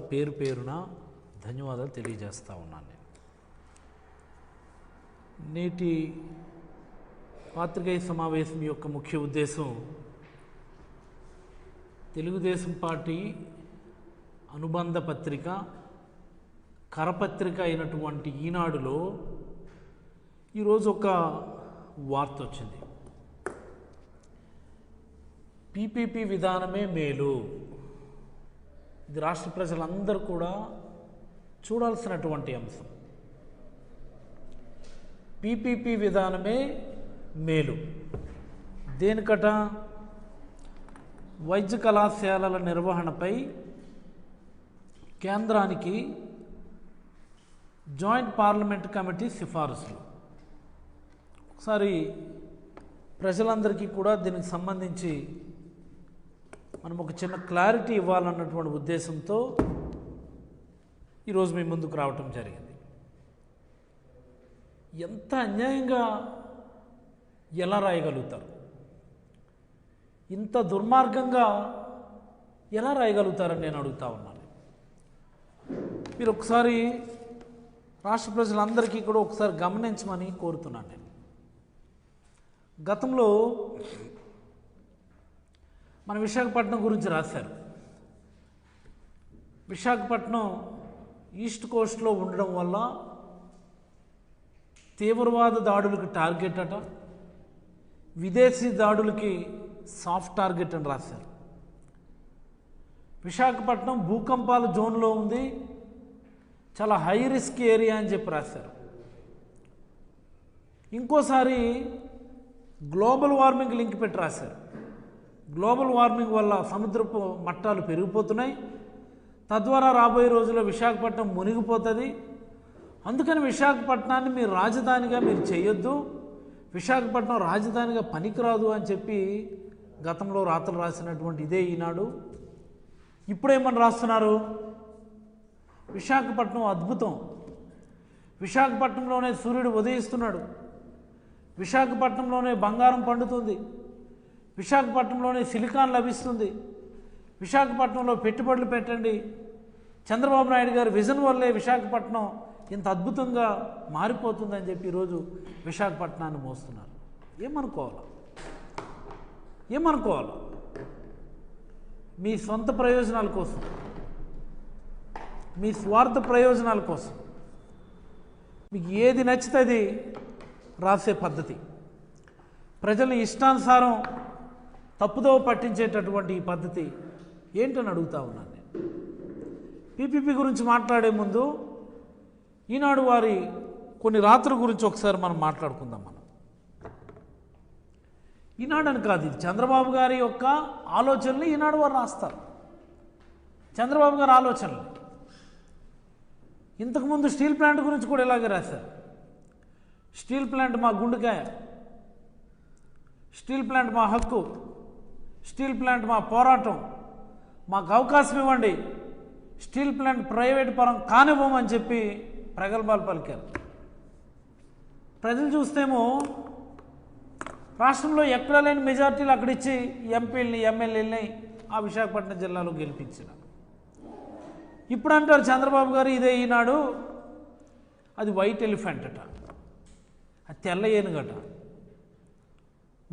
పేరు పేరున ధన్యవాదాలు తెలియజేస్తూ ఉన్నాను నేను. నేటి పాత్రికేయ సమావేశం యొక్క ముఖ్య ఉద్దేశం తెలుగుదేశం పార్టీ అనుబంధ పత్రిక కరపత్రిక అయినటువంటి ఈనాడులో ఈరోజు ఒక వార్త వచ్చింది. పీపీపీ విధానమే మేలు. ఇది రాష్ట్ర ప్రజలందరూ కూడా చూడాల్సినటువంటి అంశం. పీపీపీ విధానమే మేలు. దేనికట? వైద్య కళాశాలల నిర్వహణపై కేంద్రానికి జాయింట్ పార్లమెంట్ కమిటీ సిఫారసులు. ఒకసారి ప్రజలందరికీ కూడా దీనికి సంబంధించి మనం ఒక చిన్న క్లారిటీ ఇవ్వాలన్నటువంటి ఉద్దేశంతో ఈరోజు మీ ముందుకు రావటం జరిగింది. ఎంత అన్యాయంగా ఎలా రాయగలుగుతారు? ఇంత దుర్మార్గంగా ఎలా రాయగలుగుతారని నేను అడుగుతా ఉన్నాను. మీరు ఒకసారి రాష్ట్ర ప్రజలందరికీ కూడా ఒకసారి గమనించమని కోరుతున్నాను నేను. గతంలో మన విశాఖపట్నం గురించి రాశారు. విశాఖపట్నం ఈస్ట్ కోస్ట్లో ఉండడం వల్ల తీవ్రవాద దాడులకు టార్గెట్ అట విదేశీ దాడులకి సాఫ్ట్ టార్గెట్ అని రాశారు. విశాఖపట్నం భూకంపాల జోన్లో ఉంది చాలా హై రిస్క్ ఏరియా అని చెప్పి రాశారు. ఇంకోసారి గ్లోబల్ వార్మింగ్ లింక్ పెట్టి రాశారు. గ్లోబల్ వార్మింగ్ వల్ల సముద్రపు మట్టాలు పెరిగిపోతున్నాయి. తద్వారా రాబోయే రోజుల్లో విశాఖపట్నం మునిగిపోతుంది. అందుకని విశాఖపట్నాన్ని మీరు రాజధానిగా మీరు చేయొద్దు. విశాఖపట్నం రాజధానిగా పనికిరాదు అని చెప్పి గతంలో రాతలు రాసినటువంటి ఇదే ఈనాడు. ఇప్పుడేమని రాస్తున్నారు? విశాఖపట్నం అద్భుతం. విశాఖపట్నంలోనే సూర్యుడు ఉదయిస్తున్నాడు. విశాఖపట్నంలోనే బంగారం పండుతుంది. విశాఖపట్నంలోనే సిలికాన్ లభిస్తుంది. విశాఖపట్నంలో పెట్టుబడులు పెట్టండి. చంద్రబాబు నాయుడు గారి విజన్ వల్లే విశాఖపట్నం ఇంత అద్భుతంగా మారిపోతుందని చెప్పి ఈరోజు విశాఖపట్నాన్ని మోస్తున్నారు. ఏమనుకోవాలి? ఏమనుకోవాలి? మీ సొంత ప్రయోజనాల కోసం. మీ స్వార్థ ప్రయోజనాల కోసం. మీకు ఏది నచ్చితే అది రాసే పద్ధతి. ప్రజల్ని ఇష్టానుసారం తప్పుదోవ పట్టించేటటువంటి ఈ పద్ధతి ఏంటని అడుగుతా ఉన్నాను నేను. పీపీపీ గురించి మాట్లాడే ముందు ఈనాడు వారి కొన్ని రాత్రుల గురించి ఒకసారి మనం మాట్లాడుకుందాం మనం. ఈనాడని కాదు ఇది చంద్రబాబు గారి యొక్క ఆలోచనలు ఈనాడు వారు రాస్తారు. చంద్రబాబు గారి ఆలోచనలు. ఇంతకుముందు స్టీల్ ప్లాంట్ గురించి కూడా ఇలాగే రాశారు. స్టీల్ ప్లాంట్ మా గుండెకాయ. స్టీల్ ప్లాంట్ మా హక్కు. స్టీల్ ప్లాంట్ మా పోరాటం. మాకు అవకాశం ఇవ్వండి. స్టీల్ ప్లాంట్ ప్రైవేట్ పరం కానివ్వమని చెప్పి ప్రగల్భాలు పలికారు. ప్రజలు చూస్తేమో రాష్ట్రంలో ఎక్కడ లేని మెజార్టీలు అక్కడిచ్చి ఎంపీలని ఎమ్మెల్యేలని ఆ విశాఖపట్నం జిల్లాలో గెలిపించిన ఇప్పుడు అంటారు చంద్రబాబు గారు ఇదే ఈనాడు అది వైట్ ఎలిఫెంట్ అట. అది తెల్ల ఏనుగట.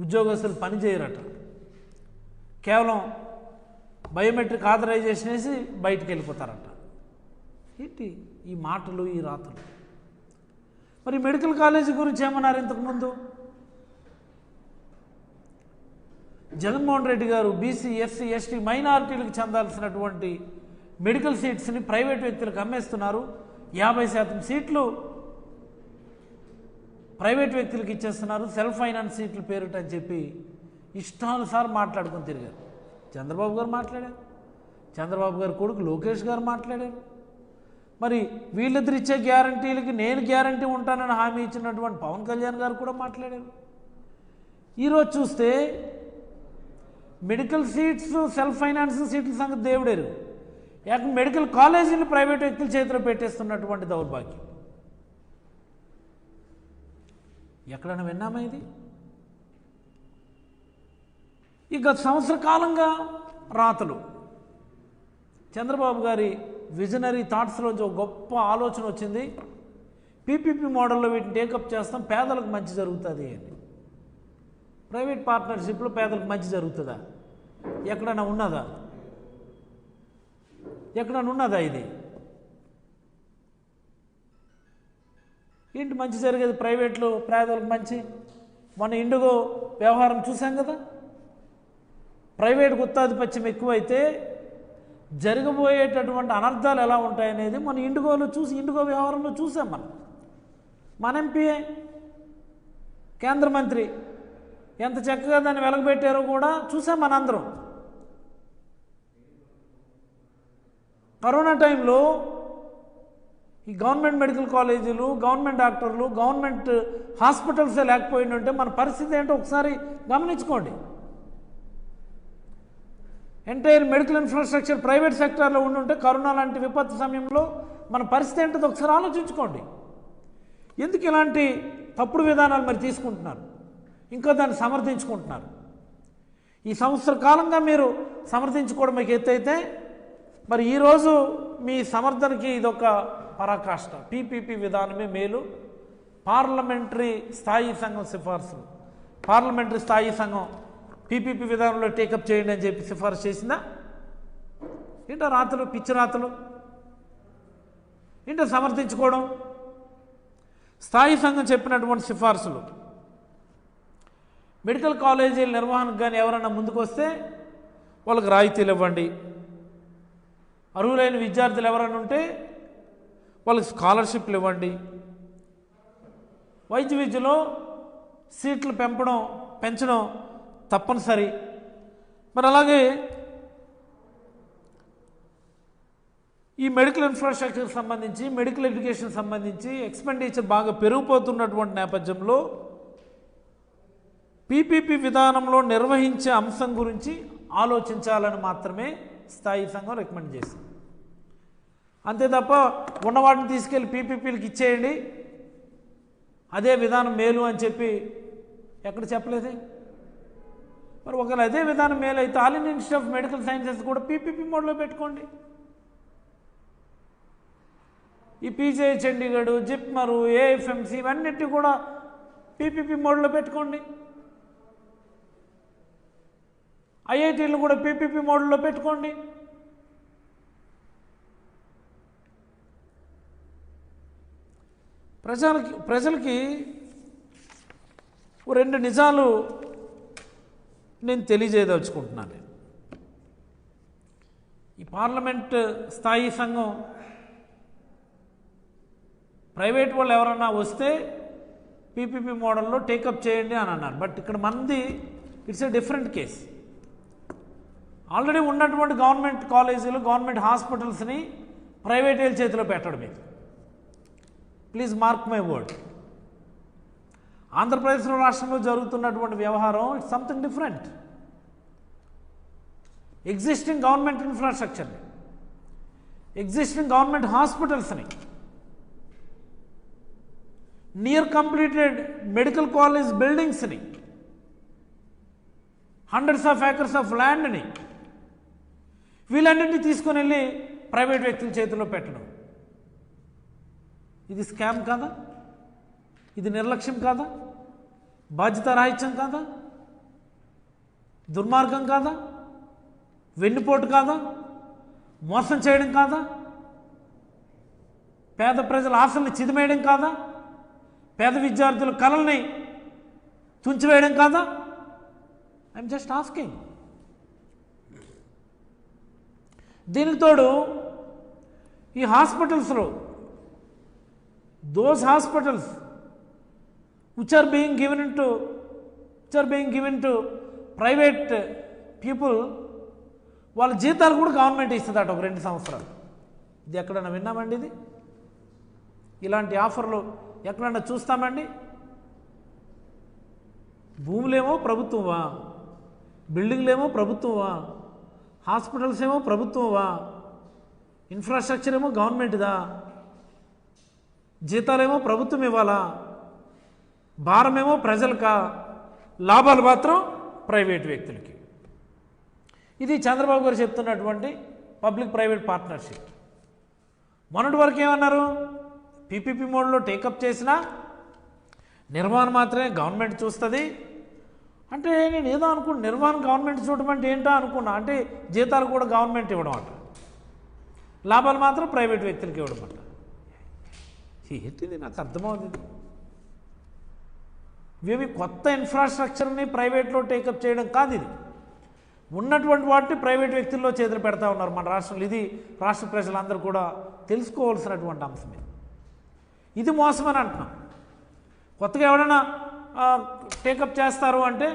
ఉద్యోగస్తులు పనిచేయరట కేవలం బయోమెట్రిక్ ఆథరైజేషన్ వేసి బయటికి వెళ్ళిపోతారంట. ఏంటి ఈ మాటలు ఈ రాతలు? మరి మెడికల్ కాలేజీ గురించి ఏమన్నారు ఇంతకుముందు? జగన్మోహన్ రెడ్డి గారు బీసీ ఎస్సీ ఎస్టీ మైనారిటీలకు చెందాల్సినటువంటి మెడికల్ సీట్స్ని ప్రైవేట్ వ్యక్తులకు అమ్మేస్తున్నారు. యాభై శాతం సీట్లు ప్రైవేట్ వ్యక్తులకు ఇచ్చేస్తున్నారు. సెల్ఫ్ ఫైనాన్స్ సీట్లు పేరుట అని చెప్పి ఇష్టానుసారం మాట్లాడుకొని తిరిగారు. చంద్రబాబు గారు మాట్లాడారు. చంద్రబాబు గారి కొడుకు లోకేష్ గారు మాట్లాడారు. మరి వీళ్ళిద్దరు ఇచ్చే గ్యారంటీలకి నేను గ్యారంటీ ఉంటానని హామీ ఇచ్చినటువంటి పవన్ కళ్యాణ్ గారు కూడా మాట్లాడారు. ఈరోజు చూస్తే మెడికల్ సీట్స్ సెల్ఫ్ ఫైనాన్సింగ్ సీట్ల సంగతి దేవుడేరు. ఏక మెడికల్ కాలేజీలు ప్రైవేట్ వ్యక్తుల చేతిలో పెట్టేస్తున్నటువంటి దౌర్భాగ్యం. ఎక్కడైనా విన్నామా ఇది? ఈ గత సంవత్సర కాలంగా రాతలు. చంద్రబాబు గారి విజనరీ థాట్స్లోంచి ఒక గొప్ప ఆలోచన వచ్చింది. పీపీపీ మోడల్లో వీటిని టేకప్ చేస్తాం పేదలకు మంచి జరుగుతుంది అని. ప్రైవేట్ పార్ట్నర్షిప్లో పేదలకు మంచి జరుగుతుందా? ఎక్కడైనా ఉన్నదా? ఎక్కడైనా ఉన్నదా ఇది? ఏంటి మంచి జరిగేది ప్రైవేట్లో? పేదలకు మంచి? మన ఇండిగో వ్యవహారం చూసాం కదా? ప్రైవేట్ గుత్తాధిపత్యం ఎక్కువైతే జరగబోయేటటువంటి అనర్థాలు ఎలా ఉంటాయనేది మన ఇండిగోలో చూసి ఇండిగో వ్యవహారంలో చూసాం మనం. మన ఎంపీఏ కేంద్ర మంత్రి. ఎంత చక్కగా దాన్ని వెలగబెట్టారో కూడా చూసాం మనందరం. కరోనా టైంలో ఈ గవర్నమెంట్ మెడికల్ కాలేజీలు గవర్నమెంట్ డాక్టర్లు గవర్నమెంట్ హాస్పిటల్సే లేకపోయిందంటే మన పరిస్థితి ఏంటో ఒకసారి గమనించుకోండి. ఎంటైర్ మెడికల్ ఇన్ఫ్రాస్ట్రక్చర్ ప్రైవేట్ సెక్టార్లో ఉండుంటే కరోనా లాంటి విపత్తు సమయంలో మన పరిస్థితి ఏంటో ఒకసారి ఆలోచించుకోండి. ఎందుకు ఇలాంటి తప్పుడు విధానాలు మరి తీసుకుంటున్నారు? ఇంకా దాన్ని సమర్థించుకుంటున్నారు. ఈ సంవత్సర కాలంగా మీరు సమర్థించుకోవడం మీకు ఎత్తైతే మరి ఈరోజు మీ సమర్థనకి ఇదొక పరాకాష్ట. పీపీపీ విధానమే మేలు. పార్లమెంటరీ స్థాయి సంఘం సిఫార్సులు. పార్లమెంటరీ స్థాయి సంఘం పీపీపీ విధానంలో టేకప్ చేయండి అని చెప్పి సిఫార్సు చేసిందా? ఏంటో రాతలు పిచ్చి రాతలు? ఏంటో సమర్థించుకోవడం? స్థాయి సంఘం చెప్పినటువంటి సిఫార్సులు. మెడికల్ కాలేజీల నిర్వహణకు కానీ ఎవరైనా ముందుకు వస్తే వాళ్ళకి రాయితీలు ఇవ్వండి. అర్హులైన విద్యార్థులు ఎవరైనా ఉంటే వాళ్ళకి స్కాలర్షిప్లు ఇవ్వండి. వైద్య విద్యలో సీట్లు పెంపడం పెంచడం తప్పనిసరి. మరి అలాగే ఈ మెడికల్ ఇన్ఫ్రాస్ట్రక్చర్ సంబంధించి మెడికల్ ఎడ్యుకేషన్ సంబంధించి ఎక్స్పెండిచర్ బాగా పెరిగిపోతున్నటువంటి నేపథ్యంలో పీపీపీ విధానంలో నిర్వహించే అంశం గురించి ఆలోచించాలని మాత్రమే స్థాయి సంఘం రికమెండ్ చేసింది. అంతే తప్ప ఉన్నవాటిని తీసుకెళ్ళి పీపీపీలకు ఇచ్చేయండి. అదే విధానం మేలు అని చెప్పి ఎక్కడ చెప్పలేదు? మరి ఒకవేళ అదే విధానం మేలు అయితే All India Institute of Medical Sciences కూడా పీపీపీ మోడ్లో పెట్టుకోండి. ఈ పీజే చండీగఢ్ జిప్మరు ఏఎఫ్ఎంసి ఇవన్నిటి కూడా పీపీపీ మోడ్లో పెట్టుకోండి. ఐఐటీలు కూడా పీపీపీ మోడ్లో పెట్టుకోండి. ప్రజలకి ప్రజలకి ఓ రెండు నిజాలు నేను తెలియజేయదలుచుకుంటున్నాను నేను. ఈ పార్లమెంట్ స్థాయి సంఘం ప్రైవేట్ వాళ్ళు ఎవరన్నా వస్తే పీపీపీ మోడల్లో టేకప్ చేయండి అని అన్నారు. బట్ ఇక్కడ మంది it's a different case. Already ఉన్నటువంటి గవర్నమెంట్ కాలేజీలు గవర్నమెంట్ హాస్పిటల్స్ని ప్రైవేట్ వాళ్ళ చేతిలో పెట్టడం ఇది ప్లీజ్ మార్క్ మై వర్డ్. ఆంధ్రప్రదేశ్లో రాష్ట్రంలో జరుగుతున్నటువంటి వ్యవహారం it's something different existing government ఇన్ఫ్రాస్ట్రక్చర్ని existing government హాస్పిటల్స్ని నియర్ కంప్లీటెడ్ మెడికల్ కాలేజ్ బిల్డింగ్స్ని హండ్రెడ్స్ ఆఫ్ ఏకర్స్ ఆఫ్ ల్యాండ్ని వీళ్ళన్నింటినీ తీసుకొని వెళ్ళి ప్రైవేట్ వ్యక్తుల చేతిలో పెట్టడం. ఇది స్కామ్ కాదా? ఇది నిర్లక్ష్యం కాదా? బాధ్యత రాహిత్యం కాదా? దుర్మార్గం కాదా? వెన్నుపోటు కాదా? మోసం చేయడం కాదా? పేద ప్రజల ఆశల్ని చిదిమేయడం కాదా? పేద విద్యార్థుల కళల్ని తుంచివేయడం కాదా? ఐఎమ్ జస్ట్ ఆస్కింగ్ దీనికి తోడు ఈ హాస్పిటల్స్లో those hospitals which are being given to which are being given to private people వాళ్ళ జీతాలు కూడా గవర్నమెంట్ ఇస్తుందట ఒక రెండు సంవత్సరాలు. ఇది ఎక్కడైనా విన్నామండి ఇది? ఇలాంటి ఆఫర్లు ఎక్కడన్నా చూస్తామండి? భూములేమో ప్రభుత్వమా? బిల్డింగ్లేమో ప్రభుత్వమా? హాస్పిటల్స్ ఏమో ప్రభుత్వమా? ఇన్ఫ్రాస్ట్రక్చర్ ఏమో గవర్నమెంట్దా జీతాలేమో ప్రభుత్వం ఇవ్వాలా? భారమేమో ప్రజలకా లాభాలు మాత్రం ప్రైవేట్ వ్యక్తులకి. ఇది చంద్రబాబు గారు చెప్తున్నటువంటి పబ్లిక్ ప్రైవేట్ పార్ట్నర్షిప్. మొన్నటి వరకు ఏమన్నారు? పీపీపీ మోడ్లో టేకప్ చేసినా నిర్మాణం మాత్రమే గవర్నమెంట్ చూస్తుంది. అంటే నేను ఏదో అనుకున్నా నిర్మాణం గవర్నమెంట్ చూడడం అంటే ఏంటో అనుకున్నా అంటే జీతాలు కూడా గవర్నమెంట్ ఇవ్వడం అంట. లాభాలు మాత్రం ప్రైవేట్ వ్యక్తులకి ఇవ్వడం అంట. ఏంటిది? నాకు అర్థమవుతుంది ఇవి కొత్త ఇన్ఫ్రాస్ట్రక్చర్ని ప్రైవేట్లో టేకప్ చేయడం కాదు ఇది. ఉన్నటువంటి వాటిని ప్రైవేట్ వ్యక్తుల్లో చేతులు పెడతా ఉన్నారు మన రాష్ట్రంలో. ఇది రాష్ట్ర ప్రజలందరూ కూడా తెలుసుకోవాల్సినటువంటి అంశం ఇది. ఇది మోసమని అంటున్నాం. కొత్తగా ఎవరైనా టేకప్ చేస్తారు అంటే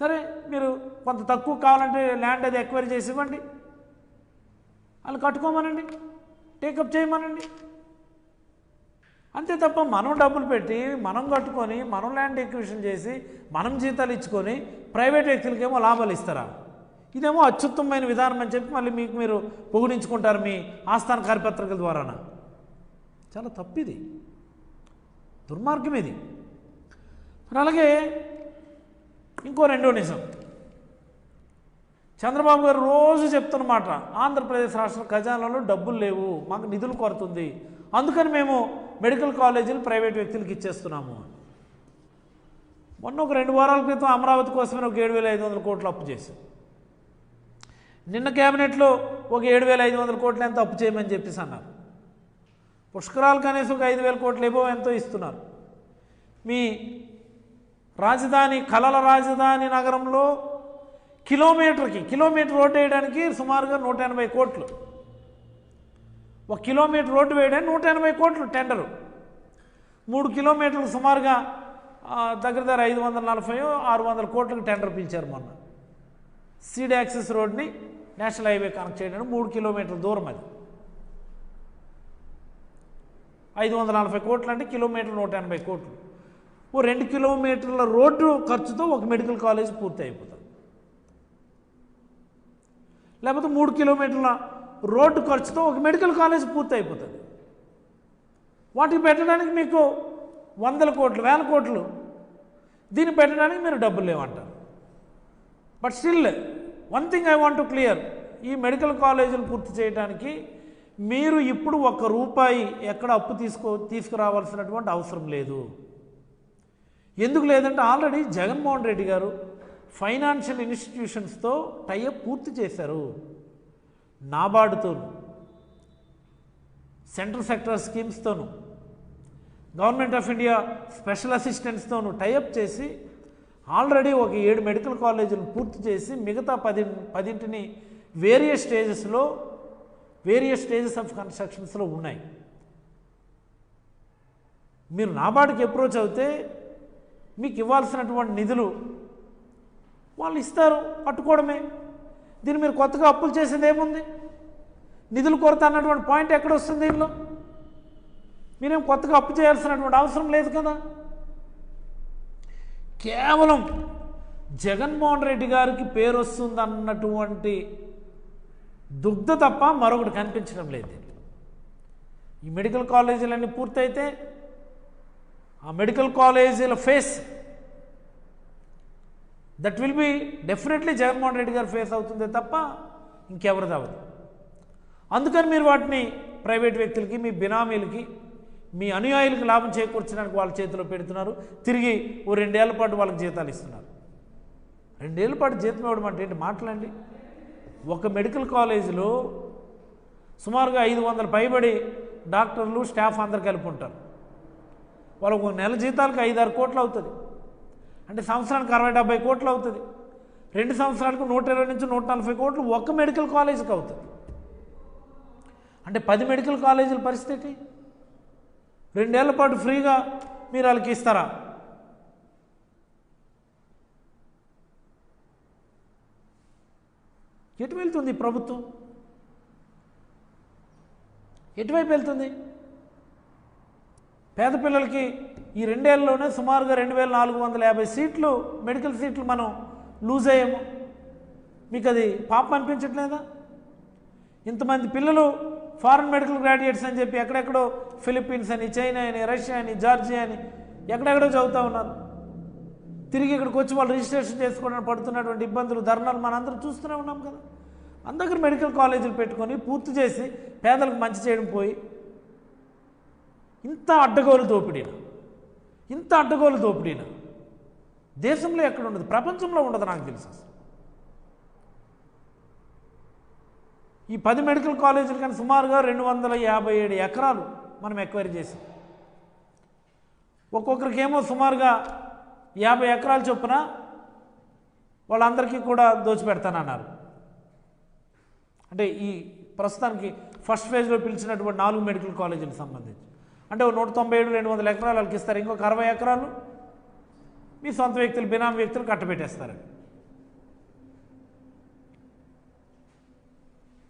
సరే మీరు కొంత తక్కువ కావాలంటే ల్యాండ్ అది ఎక్వైరీ చేసి ఇవ్వండి. వాళ్ళు కట్టుకోమనండి. టేకప్ చేయమనండి. అంతే తప్ప మనం డబ్బులు పెట్టి మనం కట్టుకొని మనం ల్యాండ్ ఎక్విషన్ చేసి మనం జీతాలు ఇచ్చుకొని ప్రైవేట్ వ్యక్తులకేమో లాభాలు ఇస్తారా? ఇదేమో అత్యుత్తమైన విధానం అని చెప్పి మళ్ళీ మీకు మీరు పొగిడించుకుంటారు మీ ఆస్థాన కార్యపత్రికల ద్వారాన. చాలా తప్పిది. దుర్మార్గం ఇది. మరి అలాగే ఇంకో రెండో నిజం. చంద్రబాబు గారు రోజు చెప్తున్నమాట ఆంధ్రప్రదేశ్ రాష్ట్ర ఖజానాలో డబ్బులు లేవు మాకు నిధులు కొరతుంది. అందుకని మేము మెడికల్ కాలేజీలు ప్రైవేట్ వ్యక్తులకు ఇచ్చేస్తున్నాము మొన్న ఒక రెండు వారాల క్రితం అమరావతి కోసమే ఒక ఏడు వేల ఐదు వందల కోట్లు అప్పు చేశాం నిన్న క్యాబినెట్లో ఒక ఏడు వేల ఐదు వందల కోట్లు ఎంత అప్పు చేయమని చెప్పేసి అన్నారు. పుష్కరాలు కనీసం ఒక ఐదు వేల కోట్లు ఏవో ఎంతో ఇస్తున్నారు. మీ రాజధాని కలల రాజధాని నగరంలో కిలోమీటర్కి కిలోమీటర్ రోడ్ వేయడానికి సుమారుగా నూట ఎనభై కోట్లు. ఒక కిలోమీటర్ రోడ్డు వేయడానికి నూట ఎనభై కోట్లు టెండరు. మూడు కిలోమీటర్లు సుమారుగా దగ్గర దగ్గర ఐదు వందల నలభై ఆరు వందల కోట్లకు టెండర్ పిలిచారు మొన్న. సీడ్ యాక్సెస్ రోడ్ని నేషనల్ హైవే కనెక్ట్ చేయడానికి మూడు కిలోమీటర్ల దూరం అది. ఐదు వందల నలభై కోట్లు అంటే కిలోమీటర్ నూట ఎనభై కోట్లు. ఓ రెండు కిలోమీటర్ల రోడ్డు ఖర్చుతో ఒక మెడికల్ కాలేజ్ పూర్తి అయిపోతుంది. లేకపోతే మూడు కిలోమీటర్ల రోడ్డు ఖర్చుతో ఒక మెడికల్ కాలేజ్ పూర్తి అయిపోతుంది వాటికి పెట్టడానికి మీకు వందల కోట్లు వేల కోట్లు. దీన్ని పెట్టడానికి మీరు డబ్బులు లేవంటారు. But still one thing I want to clear ఈ మెడికల్ కాలేజీలు పూర్తి చేయడానికి మీరు ఇప్పుడు ఒక్క రూపాయి ఎక్కడ అప్పు తీసుకో తీసుకురావాల్సినటువంటి అవసరం లేదు. ఎందుకు లేదంటే ఆల్రెడీ జగన్మోహన్ రెడ్డి గారు ఫైనాన్షియల్ ఇన్స్టిట్యూషన్స్తో టైఅప్ పూర్తి చేశారు. నాబార్డుతోను సెంట్రల్ సెక్టర్ స్కీమ్స్తోను గవర్నమెంట్ ఆఫ్ ఇండియా స్పెషల్ అసిస్టెంట్స్తోను టైఅప్ చేసి ఆల్రెడీ ఒక ఏడు మెడికల్ కాలేజీలు పూర్తి చేసి మిగతా పది పదింటిని వేరియస్ స్టేజెస్లో వేరియస్ స్టేజెస్ ఆఫ్ కన్స్ట్రక్షన్స్లో ఉన్నాయి. మీరు నాబార్డుకి అప్రోచ్ అవుతే మీకు ఇవ్వాల్సినటువంటి నిధులు వాళ్ళు ఇస్తారు పట్టుకోవడమే. దీన్ని మీరు కొత్తగా అప్పులు చేసేది ఏముంది? నిధులు కొరత అన్నటువంటి పాయింట్ ఎక్కడ వస్తుంది దీనిలో? మీరేం కొత్తగా అప్పు చేయాల్సినటువంటి అవసరం లేదు కదా? కేవలం జగన్మోహన్ రెడ్డి గారికి పేరు వస్తుంది అన్నటువంటి దుగ్ధ తప్ప మరొకటి కనిపించడం లేదు ఈ మెడికల్ కాలేజీలన్నీ పూర్తయితే ఆ మెడికల్ కాలేజీల face that will be definitely Jaganmohan Reddy garu face అవుతుందే తప్ప ఇంకెవరిది అవ్వదు. అందుకని మీరు వాటిని ప్రైవేట్ వ్యక్తులకి మీ బినామీలకి మీ అనుయాయులకు లాభం చేకూర్చడానికి వాళ్ళ చేతిలో పెడుతున్నారు. తిరిగి ఓ రెండేళ్ళ పాటు వాళ్ళకి జీతాలు ఇస్తున్నారు. రెండేళ్ళ పాటు జీతం ఇవ్వడం అంటే ఏంటి? మాటలండి. ఒక మెడికల్ కాలేజీలో సుమారుగా ఐదు వందల పైబడి డాక్టర్లు స్టాఫ్ అందరు కలిపి ఉంటారు. వాళ్ళకు నెల జీతాలకు ఐదారు కోట్లు అవుతుంది. అంటే సంవత్సరానికి అరవై డెబ్బై కోట్లు అవుతుంది. రెండు సంవత్సరాలకు నూట ఇరవై నుంచి నూట నలభై కోట్లు ఒక్క మెడికల్ కాలేజీకి అవుతుంది. అంటే పది మెడికల్ కాలేజీల పరిస్థితి? రెండేళ్ళ పాటు ఫ్రీగా మీరు వాళ్ళకి ఇస్తారా? ఎటు వెళ్తుంది ప్రభుత్వం? ఎటువైపు వెళ్తుంది? పేద పిల్లలకి ఈ రెండేళ్ళలోనే సుమారుగా రెండు వేల నాలుగు వందల యాభై సీట్లు మెడికల్ సీట్లు మనం లూజ్ అయ్యాము. మీకు అది పాపం అనిపించట్లేదా? ఇంతమంది పిల్లలు ఫారెన్ మెడికల్ గ్రాడ్యుయేట్స్ అని చెప్పి ఎక్కడెక్కడో ఫిలిప్పీన్స్ అని చైనా అని రష్యా అని జార్జియా అని ఎక్కడెక్కడో చదువుతూ ఉన్నారు. తిరిగి ఇక్కడికి వచ్చి వాళ్ళు రిజిస్ట్రేషన్ చేసుకోవడానికి పడుతున్నటువంటి ఇబ్బందులు ధర్నాలు మనందరం చూస్తూనే ఉన్నాం కదా. అందరికీ మెడికల్ కాలేజీలు పెట్టుకొని పూర్తి చేసి పేదలకు మంచి చేయడం పోయి ఇంత అడ్డగోలు దోపిడీ ఇంత అడ్డగోలు దోపిడీన? దేశంలో ఎక్కడ ఉండదు ప్రపంచంలో ఉండదు నాకు తెలుసు అసలు. ఈ పది మెడికల్ కాలేజీలు కానీ సుమారుగా రెండు వందల యాభై ఏడు ఎకరాలు మనం ఎక్వైరీ చేసాం. ఒక్కొక్కరికేమో సుమారుగా యాభై ఎకరాలు చొప్పున వాళ్ళందరికీ కూడా దోచిపెడతానన్నారు. అంటే ఈ ప్రస్తుతానికి ఫస్ట్ ఫేజ్లో పిలిచినటువంటి నాలుగు మెడికల్ కాలేజీలకు సంబంధించి. అంటే నూట తొంభై ఏడు రెండు వందల ఎకరాలు వాళ్ళకి ఇస్తారు. ఇంకొక అరవై ఎకరాలు మీ సొంత వ్యక్తులు బినామీ వ్యక్తులు కట్టబెట్టేస్తారు.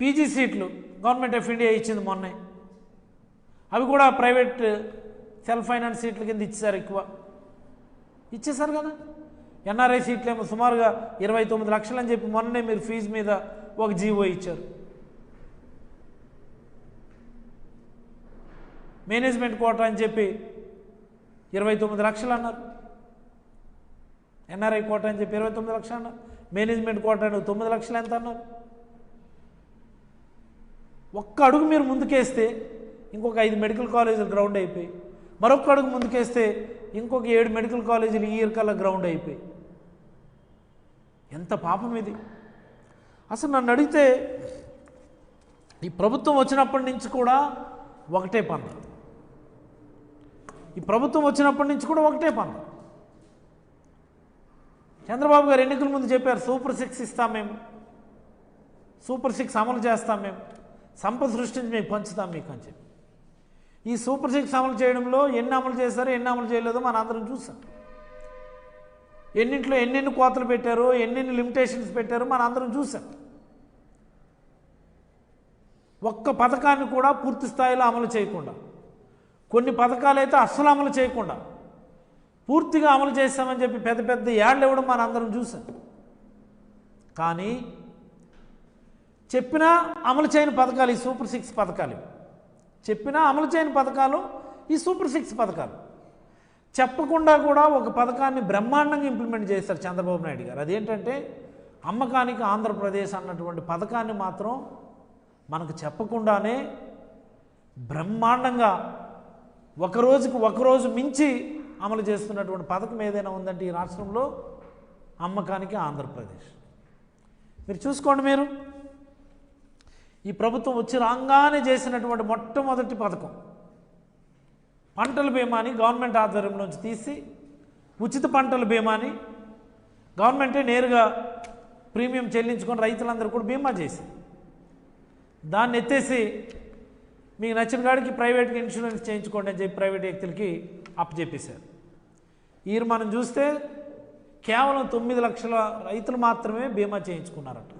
పీజీ సీట్లు గవర్నమెంట్ ఆఫ్ ఇండియా ఇచ్చింది మొన్నే. అవి కూడా ప్రైవేట్ సెల్ఫ్ ఫైనాన్స్ సీట్ల కింద ఇచ్చేసారు ఎక్కువ. ఇచ్చేసారు కదా. ఎన్ఆర్ఐ సీట్లేమో సుమారుగా ఇరవై తొమ్మిది లక్షలు అని చెప్పి మొన్నే మీరు ఫీజు మీద ఒక జీవో ఇచ్చారు. మేనేజ్మెంట్ కోటా అని చెప్పి ఇరవై తొమ్మిది లక్షలు అన్నారు. ఎన్ఆర్ఐ కోట అని చెప్పి ఇరవై తొమ్మిది లక్షలు అన్నారు. మేనేజ్మెంట్ కోట అని తొమ్మిది లక్షలు ఎంత అన్నారు. ఒక్క అడుగు మీరు ముందుకేస్తే ఇంకొక ఐదు మెడికల్ కాలేజీలు గ్రౌండ్ అయిపోయి మరొక అడుగు ముందుకేస్తే ఇంకొక ఏడు మెడికల్ కాలేజీలు ఈ ఇయర్ కల్లా గ్రౌండ్ అయిపోయి. ఎంత పాపం ఇది. అసలు నన్ను అడిగితే ఈ ప్రభుత్వం వచ్చినప్పటి నుంచి కూడా ఒకటే పనులు. ఈ ప్రభుత్వం వచ్చినప్పటి నుంచి కూడా ఒకటే పని చంద్రబాబు గారు ఎన్నికల ముందు చెప్పారు సూపర్ సిక్స్ ఇస్తాం మేము. సూపర్ సిక్స్ అమలు చేస్తాం మేము. సంపద సృష్టించి మేము పంచుతాం మీకు అని చెప్పి. ఈ సూపర్ సిక్స్ అమలు చేయడంలో ఎన్ని అమలు చేశారో ఎన్ని అమలు చేయలేదో మన అందరం చూసాం. ఎన్నింట్లో ఎన్నెన్ని కోతలు పెట్టారో ఎన్నెన్ని లిమిటేషన్స్ పెట్టారో మన అందరం చూసాం. ఒక్క పథకాన్ని కూడా పూర్తి స్థాయిలో అమలు చేయకుండా కొన్ని పథకాలు అయితే అస్సలు అమలు చేయకుండా పూర్తిగా అమలు చేస్తామని చెప్పి పెద్ద పెద్ద యాడ్లు ఇవ్వడం మన అందరం చూసాం. కానీ చెప్పినా అమలు చేయని పథకాలు ఈ సూపర్ సిక్స్ పథకాలు చెప్పినా అమలు చేయని పథకాలు ఈ సూపర్ సిక్స్ పథకాలు. చెప్పకుండా కూడా ఒక పథకాన్ని బ్రహ్మాండంగా ఇంప్లిమెంట్ చేశారు చంద్రబాబు నాయుడు గారు. అదేంటంటే అమ్మకానికి ఆంధ్రప్రదేశ్ అన్నటువంటి పథకాన్ని మాత్రం మనకు చెప్పకుండానే బ్రహ్మాండంగా ఒక రోజుకు ఒక రోజు మించి అమలు చేస్తున్నటువంటి పథకం ఏదైనా ఉందంటే ఈ రాష్ట్రంలో అమ్మకానికి ఆంధ్రప్రదేశ్. మీరు చూసుకోండి మీరు. ఈ ప్రభుత్వం వచ్చి రాగానే చేసినటువంటి మొట్టమొదటి పథకం. పంటల బీమాని గవర్నమెంట్ ఆధ్వర్యంలోంచి తీసి ఉచిత పంటల బీమాని గవర్నమెంటే నేరుగా ప్రీమియం చెల్లించుకొని రైతులందరూ కూడా బీమా చేసి దాన్ని ఎత్తేసి మీకు నచ్చిన కాడికి ప్రైవేట్గా ఇన్సూరెన్స్ చేయించుకోండి అని చెప్పి ప్రైవేట్ వ్యక్తులకి అప్పచెప్పేశారు. ఈరు మనం చూస్తే కేవలం తొమ్మిది లక్షల రైతులు మాత్రమే బీమా చేయించుకున్నారట.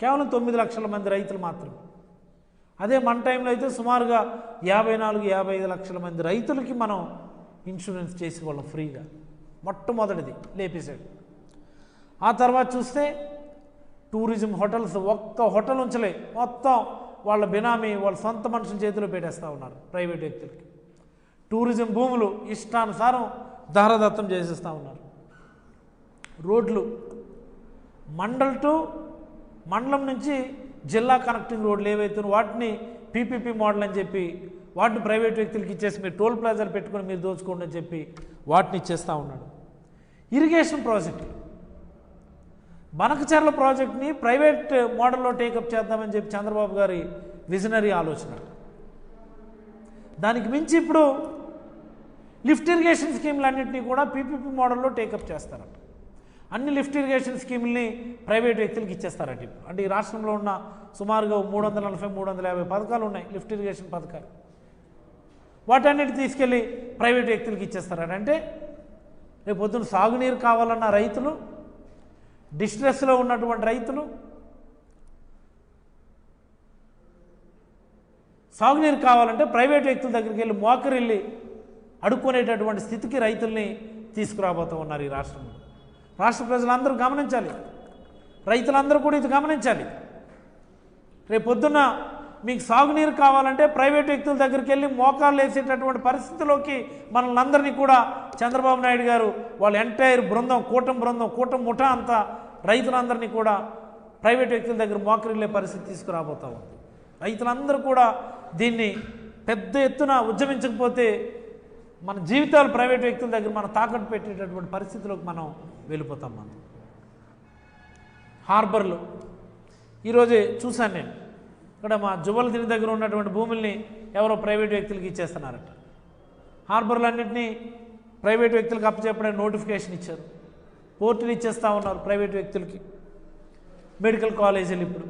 కేవలం తొమ్మిది లక్షల మంది రైతులు మాత్రమే. అదే మన టైంలో అయితే సుమారుగా యాభై నాలుగు యాభై ఐదు లక్షల మంది రైతులకి మనం ఇన్సూరెన్స్ చేసేవాళ్ళం ఫ్రీగా. మొట్టమొదటిది లేపేశాడు ఆ తర్వాత చూస్తే టూరిజం హోటల్స్ ఒక్క హోటల్ ఉంచలే. మొత్తం వాళ్ళ బినామీ వాళ్ళ సొంత మనుషుల చేతిలో పెట్టేస్తూ ఉన్నారు ప్రైవేట్ వ్యక్తులకి. టూరిజం భూములు ఇష్టానుసారం దారదత్తం చేసేస్తూ ఉన్నారు. రోడ్లు మండల్ టు మండలం నుంచి జిల్లా కనెక్టింగ్ రోడ్లు ఏవైతే వాటిని పీపీపీ మోడల్ అని చెప్పి వాటిని ప్రైవేట్ వ్యక్తులకి ఇచ్చేసి మీరు టోల్ ప్లాజాలు పెట్టుకొని మీరు దోచుకోండి అని చెప్పి వాటిని ఇచ్చేస్తూ ఉన్నాడు. Irrigation project. బనకచర్ల ప్రాజెక్ట్ని ప్రైవేట్ మోడల్లో టేకప్ చేద్దామని చెప్పి చంద్రబాబు గారి విజనరీ ఆలోచన. దానికి మించి ఇప్పుడు లిఫ్ట్ ఇరిగేషన్ స్కీమ్లన్నింటినీ కూడా పీపీపీ మోడల్లో టేకప్ చేస్తారట అన్ని లిఫ్ట్ ఇరిగేషన్ స్కీముల్ని ప్రైవేట్ వ్యక్తులకు ఇచ్చేస్తారట ఇప్పుడు. అంటే ఈ రాష్ట్రంలో ఉన్న సుమారుగా మూడు వందల నలభై మూడు వందల యాభై పథకాలు ఉన్నాయి లిఫ్ట్ ఇరిగేషన్ పథకాలు. వాటన్నిటి తీసుకెళ్ళి ప్రైవేట్ వ్యక్తులకు ఇచ్చేస్తారట. అంటే రేపు పొద్దున సాగునీరు కావాలన్న రైతులు డిస్ట్రెస్లో ఉన్నటువంటి రైతులు సాగునీరు కావాలంటే ప్రైవేట్ వ్యక్తుల దగ్గరికి వెళ్ళి మోకరిల్లి అడుక్కునేటటువంటి స్థితికి రైతుల్ని తీసుకురాబోతూ ఉన్నారు ఈ రాష్ట్రంలో. రాష్ట్ర ప్రజలందరూ గమనించాలి. రైతులందరూ కూడా ఇది గమనించాలి. రేపు పొద్దున్న మీకు సాగునీరు కావాలంటే ప్రైవేట్ వ్యక్తుల దగ్గరికి వెళ్ళి మోకాళ్ళు వేసేటటువంటి పరిస్థితిలోకి మనల్ని అందరినీ కూడా చంద్రబాబు నాయుడు గారు వాళ్ళ ఎంటైర్ బృందం కూటమి బృందం కూటమి ముఠా అంతా రైతులందరినీ కూడా ప్రైవేట్ వ్యక్తుల దగ్గర మోకరిల్లే పరిస్థితి తీసుకురాబోతా ఉంది. రైతులందరూ కూడా దీన్ని పెద్ద ఎత్తున ఉద్యమించకపోతే మన జీవితాలు ప్రైవేట్ వ్యక్తుల దగ్గర మనం తాకట్టు పెట్టేటటువంటి పరిస్థితిలోకి మనం వెళ్ళిపోతాం మనం. హార్బర్లు. ఈరోజే చూశాను నేను. ఇక్కడ మా జువల్ దీని దగ్గర ఉన్నటువంటి భూముల్ని ఎవరో ప్రైవేట్ వ్యక్తులకి ఇచ్చేస్తున్నారట. హార్బర్లన్నింటినీ ప్రైవేట్ వ్యక్తులకు అప్పచెప్పడానికి నోటిఫికేషన్ ఇచ్చారు. పోర్టులు ఇచ్చేస్తా ఉన్నారు ప్రైవేట్ వ్యక్తులకి. మెడికల్ కాలేజీలు ఇప్పుడు.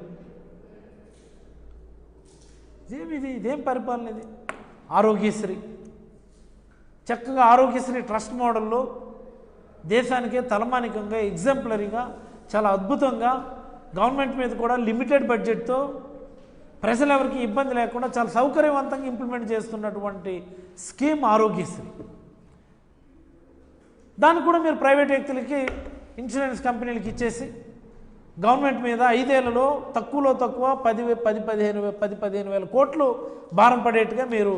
ఇదేమి ఇది? ఇదేం పరిపాలన ఇది? ఆరోగ్యశ్రీ. చక్కగా ఆరోగ్యశ్రీ ట్రస్ట్ మోడల్లో దేశానికే తలమానికంగా ఎగ్జాంపులరీగా చాలా అద్భుతంగా గవర్నమెంట్ మీద కూడా లిమిటెడ్ బడ్జెట్తో ప్రజలు ఎవరికి ఇబ్బంది లేకుండా చాలా సౌకర్యవంతంగా ఇంప్లిమెంట్ చేస్తున్నటువంటి స్కీమ్ ఆరోగ్యశ్రీ. దాన్ని కూడా మీరు ప్రైవేట్ వ్యక్తులకి ఇన్సూరెన్స్ కంపెనీలకి ఇచ్చేసి గవర్నమెంట్ మీద ఐదేళ్ళలో తక్కువలో తక్కువ పది పది పదిహేను పది పదిహేను వేల కోట్లు భారం పడేట్టుగా మీరు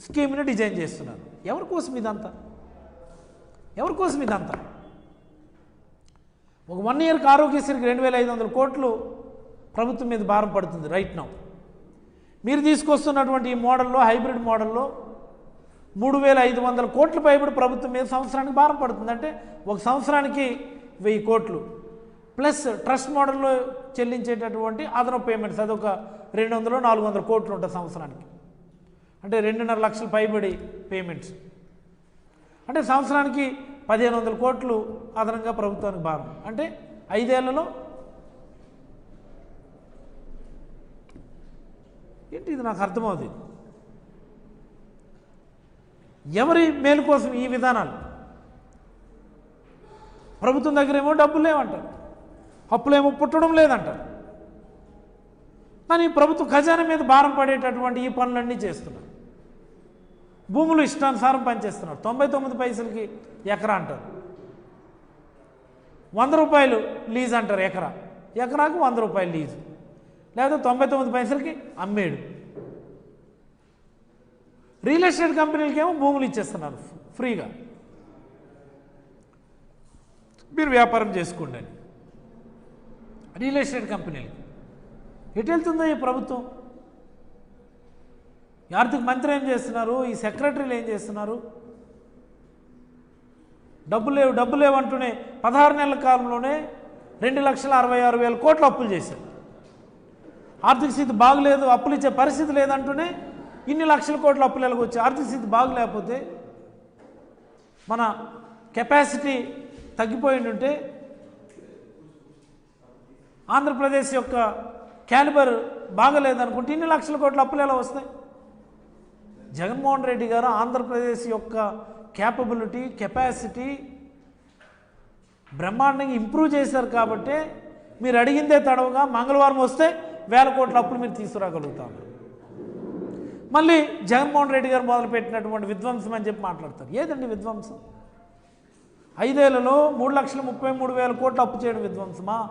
స్కీమ్ని డిజైన్ చేస్తున్నారు. ఎవరి కోసం ఇదంతా? ఎవరి కోసం ఇదంతా? ఒక వన్ ఇయర్కి ఆరోగ్యశ్రీకి రెండు వేల ఐదు వందల కోట్లు ప్రభుత్వం మీద భారం పడుతుంది రైట్ నౌ మీరు తీసుకొస్తున్నటువంటి ఈ మోడల్లో హైబ్రిడ్ మోడల్లో మూడు వేల ఐదు వందల కోట్ల పైబడి ప్రభుత్వం మీద సంవత్సరానికి భారం పడుతుంది. అంటే ఒక సంవత్సరానికి వెయ్యి కోట్లు. ప్లస్ ట్రస్ట్ మోడల్లో చెల్లించేటటువంటి అదనపు పేమెంట్స్ అదొక రెండు వందలు నాలుగు వందల కోట్లు ఉంటుంది సంవత్సరానికి. అంటే రెండున్నర లక్షల పైబడి పేమెంట్స్ అంటే సంవత్సరానికి పదిహేను వందల కోట్లు అదనంగా ప్రభుత్వానికి భారం. అంటే ఐదేళ్ళలో ఏంటి ఇది నాకు అర్థమవుతుంది? ఎవరి మేలు కోసం ఈ విధానాలు? ప్రభుత్వం దగ్గర ఏమో డబ్బులు లేవంటారు. అప్పులేమో పుట్టడం లేదంటారు. కానీ ప్రభుత్వ ఖజానా మీద భారం పడేటటువంటి ఈ పనులన్నీ చేస్తున్నారు. భూములు ఇష్టానుసారం పనిచేస్తున్నారు. తొంభై తొమ్మిది పైసలకి ఎకరా అంటారు. వంద రూపాయలు లీజ్ అంటారు ఎకరా. ఎకరాకు వంద రూపాయలు లీజు. లేదా తొంభై తొమ్మిది పైసలకి అమ్మేడు. రియల్ ఎస్టేట్ కంపెనీలకేమో భూములు ఇచ్చేస్తున్నారు ఫ్రీగా. మీరు వ్యాపారం చేసుకోండి అని. రియల్ ఎస్టేట్ కంపెనీలకి. ఎటు వెళ్తుందో ఈ ప్రభుత్వం? ఈ ఆర్థిక మంత్రి ఏం చేస్తున్నారు? ఈ సెక్రటరీలు ఏం చేస్తున్నారు? డబ్బులు లేవు డబ్బు లేవు అంటూనే పదహారు నెలల కాలంలోనే రెండు లక్షల అరవై ఆరు వేల కోట్లు అప్పులు చేశారు. ఆర్థిక స్థితి బాగలేదు అప్పులు ఇచ్చే పరిస్థితి లేదంటూనే ఇన్ని లక్షల కోట్ల అప్పులు ఎలాగొచ్చి ఆర్థిక స్థితి బాగలేకపోతే మన కెపాసిటీ తగ్గిపోయి ఆంధ్రప్రదేశ్ యొక్క క్యాలిబర్ బాగలేదనుకుంటే ఇన్ని లక్షల కోట్ల అప్పులు ఎలా వస్తాయి? జగన్మోహన్ రెడ్డి గారు ఆంధ్రప్రదేశ్ యొక్క క్యాపబిలిటీ కెపాసిటీ బ్రహ్మాండంగా ఇంప్రూవ్ చేశారు కాబట్టి మీరు అడిగిందే తడవుగా మంగళవారం వస్తే వేల కోట్ల అప్పులు మీరు తీసుకురాగలుగుతారు. మళ్ళీ జగన్మోహన్ రెడ్డి గారు మొదలుపెట్టినటువంటి విధ్వంసం అని చెప్పి మాట్లాడతారు. ఏదండి విధ్వంసం? ఐదేళ్ళలో మూడు లక్షల ముప్పై మూడు వేల కోట్లు అప్పు చేయడం విధ్వంసమా?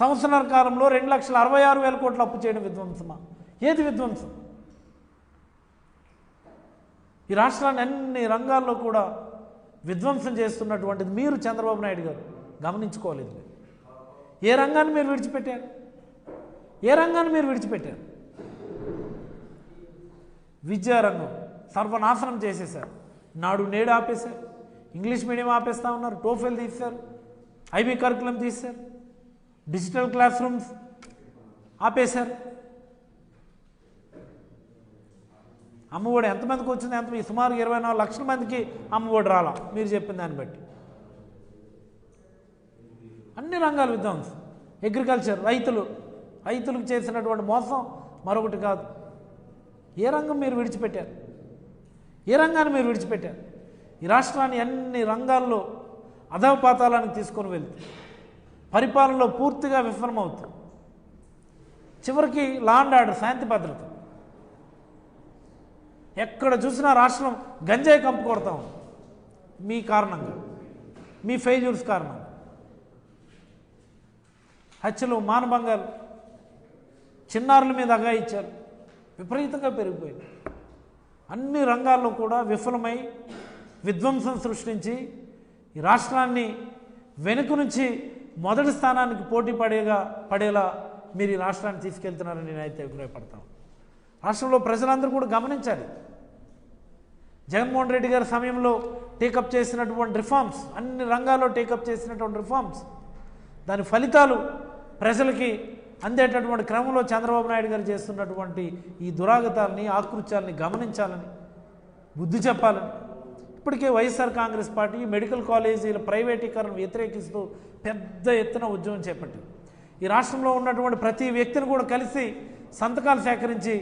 సంవత్సరాల కాలంలో రెండు లక్షల అరవై ఆరు వేల కోట్లు అప్పు చేయడం విధ్వంసమా? ఏది విధ్వంసం? ఈ రాష్ట్రాన్ని అన్ని రంగాల్లో కూడా విధ్వంసం చేస్తున్నటువంటిది మీరు చంద్రబాబు నాయుడు గారు. గమనించుకోలేదు ఏ రంగాన్ని మీరు విడిచిపెట్టారు? ఏ రంగాన్ని మీరు విడిచిపెట్టారు? విద్యారంగం. సర్వనాశనం చేసేశారు. నాడు నేడు ఆపేశారు. ఇంగ్లీష్ మీడియం ఆపేస్తా ఉన్నారు. టోఫెల్ తీశారు. ఐబీ కరికులం తీశారు. డిజిటల్ క్లాస్ రూమ్స్ ఆపేశారు. అమ్మఒడి ఎంతమందికి వచ్చింది? ఎంత? సుమారు ఇరవై నాలుగు లక్షల మందికి అమ్మఒడి రాలా. మీరు చెప్పిన దాన్ని బట్టి. అన్ని రంగాలు విధ్వంసం అగ్రికల్చర్ రైతులు. రైతులకు చేసినటువంటి మోసం మరొకటి కాదు. ఏ రంగం మీరు విడిచిపెట్టారు? ఏ రంగాన్ని మీరు విడిచిపెట్టారు? ఈ రాష్ట్రాన్ని అన్ని రంగాల్లో అధపాతాలానికి తీసుకొని వెళ్తే పరిపాలనలో పూర్తిగా విఫలమవుతుంది చివరికి లా అండ్ ఆర్డర్ శాంతి భద్రత. ఎక్కడ చూసినా రాష్ట్రం గంజాయి కంపు కొడతా ఉంది. మీ కారణంగా మీ ఫెయిల్యూర్స్ కారణంగా. హత్యలు మానభంగాలు చిన్నారుల మీద అగాయిచ్చారు విపరీతంగా పెరిగిపోయింది. అన్ని రంగాల్లో కూడా విఫలమై విధ్వంసం సృష్టించి ఈ రాష్ట్రాన్ని వెనుక నుంచి మొదటి స్థానానికి పోటీ పడేగా పడేలా మీరు ఈ రాష్ట్రాన్ని తీసుకెళ్తున్నారని నేనైతే అభిప్రాయపడతాను రాష్ట్రంలో ప్రజలందరూ కూడా గమనించాలి. జగన్మోహన్ రెడ్డి గారి సమయంలో టేకప్ చేసినటువంటి రిఫార్మ్స్ అన్ని రంగాల్లో టేకప్ చేసినటువంటి రిఫార్మ్స్ దాని ఫలితాలు ప్రజలకి అందేటటువంటి క్రమంలో చంద్రబాబు నాయుడు గారు చేస్తున్నటువంటి ఈ దురాగతాలని ఆకృత్యాలని గమనించాలని బుద్ధి చెప్పాలని. ఇప్పటికే వైఎస్ఆర్ కాంగ్రెస్ పార్టీ మెడికల్ కాలేజీల ప్రైవేటీకరణ వ్యతిరేకిస్తూ పెద్ద ఎత్తున ఉద్యమం చేపట్టింది. ఈ రాష్ట్రంలో ఉన్నటువంటి ప్రతి వ్యక్తిని కూడా కలిసి సంతకాలు సేకరించి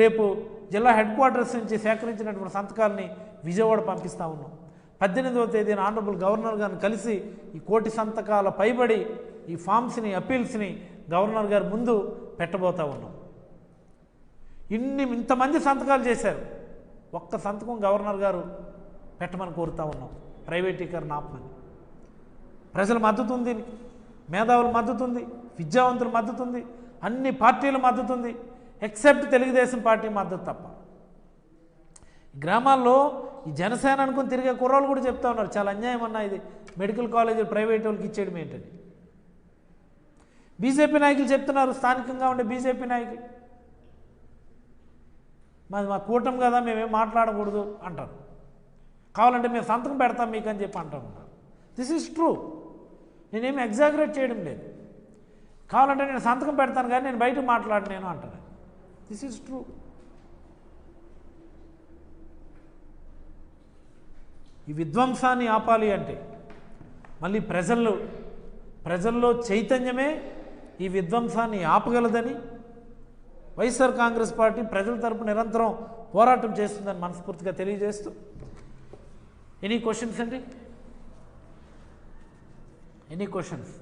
రేపు జిల్లా హెడ్ క్వార్టర్స్ నుంచి సేకరించినటువంటి సంతకాలని విజయవాడ పంపిస్తూ ఉన్నాం. పద్దెనిమిదవ తేదీన ఆనరబుల్ గవర్నర్ గారిని కలిసి ఈ కోటి సంతకాల పైబడి ఈ ఫామ్స్ని అప్పీల్స్ని గవర్నర్ గారి ముందు పెట్టబోతా ఉన్నాం. ఇన్ని ఇంతమంది సంతకాలు చేశారు. ఒక్క సంతకం గవర్నర్ గారు పెట్టమని కోరుతా ఉన్నాం. ప్రైవేటీకరణ ఆపమని. ప్రజల మద్దతు ఉంది మేధావుల మద్దతు ఉంది విద్యావంతుల మద్దతు ఉంది అన్ని పార్టీల మద్దతు ఉంది ఎక్సెప్ట్ తెలుగుదేశం పార్టీ మద్దతు తప్ప. గ్రామాల్లో ఈ జనసేన అనుకుని తిరిగే కుర్రోళ్ళు కూడా చెప్తా ఉన్నారు చాలా అన్యాయం అన్నా ఇది. మెడికల్ కాలేజీలు ప్రైవేట్ వాళ్ళకి ఇచ్చేయడం ఏంటని బీజేపీ నాయకులు చెప్తున్నారు స్థానికంగా ఉండే బీజేపీ నాయకులు. మాది మా కూటమి కదా మేమేం మాట్లాడకూడదు అంటారు. కావాలంటే మేము సంతకం పెడతాం మీకు అని చెప్పి అంటూ ఉంటారు. దిస్ ఈజ్ ట్రూ నేనేమి ఎగ్జాగరేట్ చేయడం లేదు. కావాలంటే నేను సంతకం పెడతాను కానీ నేను బయట మాట్లాడలేను అంటారు. దిస్ ఈజ్ ట్రూ ఈ విధ్వంసాన్ని ఆపాలి అంటే మళ్ళీ ప్రజల్లో ప్రజల్లో చైతన్యమే ఈ విధ్వంసాన్ని ఆపగలదని వైఎస్ఆర్ కాంగ్రెస్ పార్టీ ప్రజల తరపు నిరంతరం పోరాటం చేస్తుందని మనస్ఫూర్తిగా తెలియజేస్తూ ఎనీ క్వశ్చన్స్ అండి? Any questions?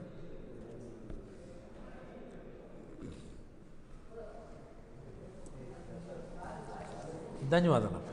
ధన్యవాదాలు.